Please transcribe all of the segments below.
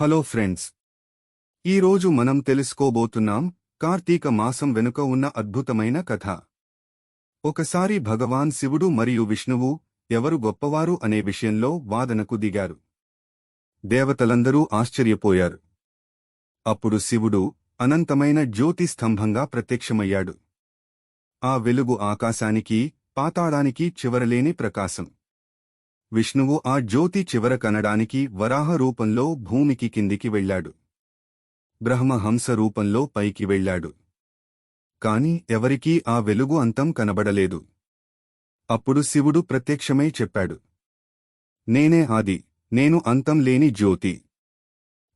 Hello friends. ఈరోజు మనం తెలుసుకోబోతున్నాం కార్తీక మాసం వెనుక ఉన్న అద్భుతమైన కథ. ఒకసారి భగవాన్ శివుడు మరియు విష్ణువు ఎవరు గొప్పవారు అనే విషయంలో వాదనకు దిగారు. దేవతలందరూ ఆశ్చర్యపోయారు. అప్పుడు శివుడు అనంతమైన జ్యోతి స్తంభంగా ప్రత్యక్షమయ్యాడు. ఆ వెలుగు ఆకాశానికి పాతాళానికి చివరలేని ప్రకాశం. విష్ణువు ఆ జ్యోతి చివర కనడానికి వరాహ రూపంలో భూమికి కిందికి వెళ్ళాడు. బ్రహ్మ హంస రూపంలో పైకి వెళ్ళాడు. కాని ఎవరికీ ఆ వెలుగు అంతం కనబడలేదు. అప్పుడు శివుడు ప్రత్యక్షమై చెప్పాడు. నేనే ఆది నేను అంతం లేని జ్యోతి.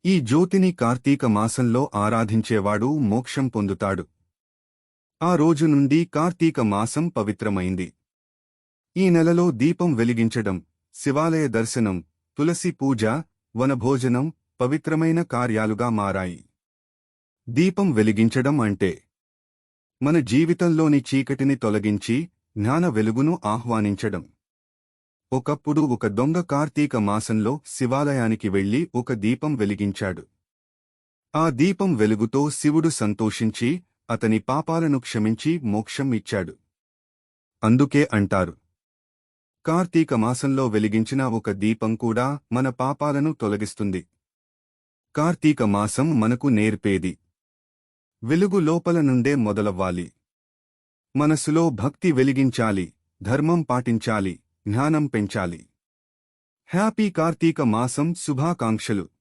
ఈ జ్యోతిని కార్తీక మాసంలో ఆరాధించేవాడు మోక్షం పొందుతాడు. ఆ రోజు నుండి కార్తీక మాసం పవిత్రమైంది. ఈ నెలలో దీపం వెలిగించడం శివాలయ దర్శనం తులసి పూజ వనభోజనం పవిత్రమైన కార్యాలుగా మారాయి. దీపం వెలిగించడం అంటే మన జీవితంలోని చీకటిని తొలగించి జ్ఞాన వెలుగును ఆహ్వానించడం. ఒకప్పుడు ఒక దొంగ కార్తీక మాసంలో శివాలయానికి వెళ్ళి ఒక దీపం వెలిగించాడు. ఆ దీపం వెలుగుతో శివుడు సంతోషించి అతని పాపాలను క్షమించి మోక్షం ఇచ్చాడు. అందుకే అంటారు కార్తీక మాసంలో వెలిగించిన ఒక దీపం కూడా మన పాపాలను తొలగిస్తుంది. కార్తీక మాసం మనకు నేర్పేది. వెలుగు లోపల నుండే మొదలవ్వాలి. మనసులో భక్తి వెలిగించాలి ధర్మం పాటించాలి జ్ఞానం పెంచాలి. హ్యాపీ కార్తీక మాసం శుభాకాంక్షలు.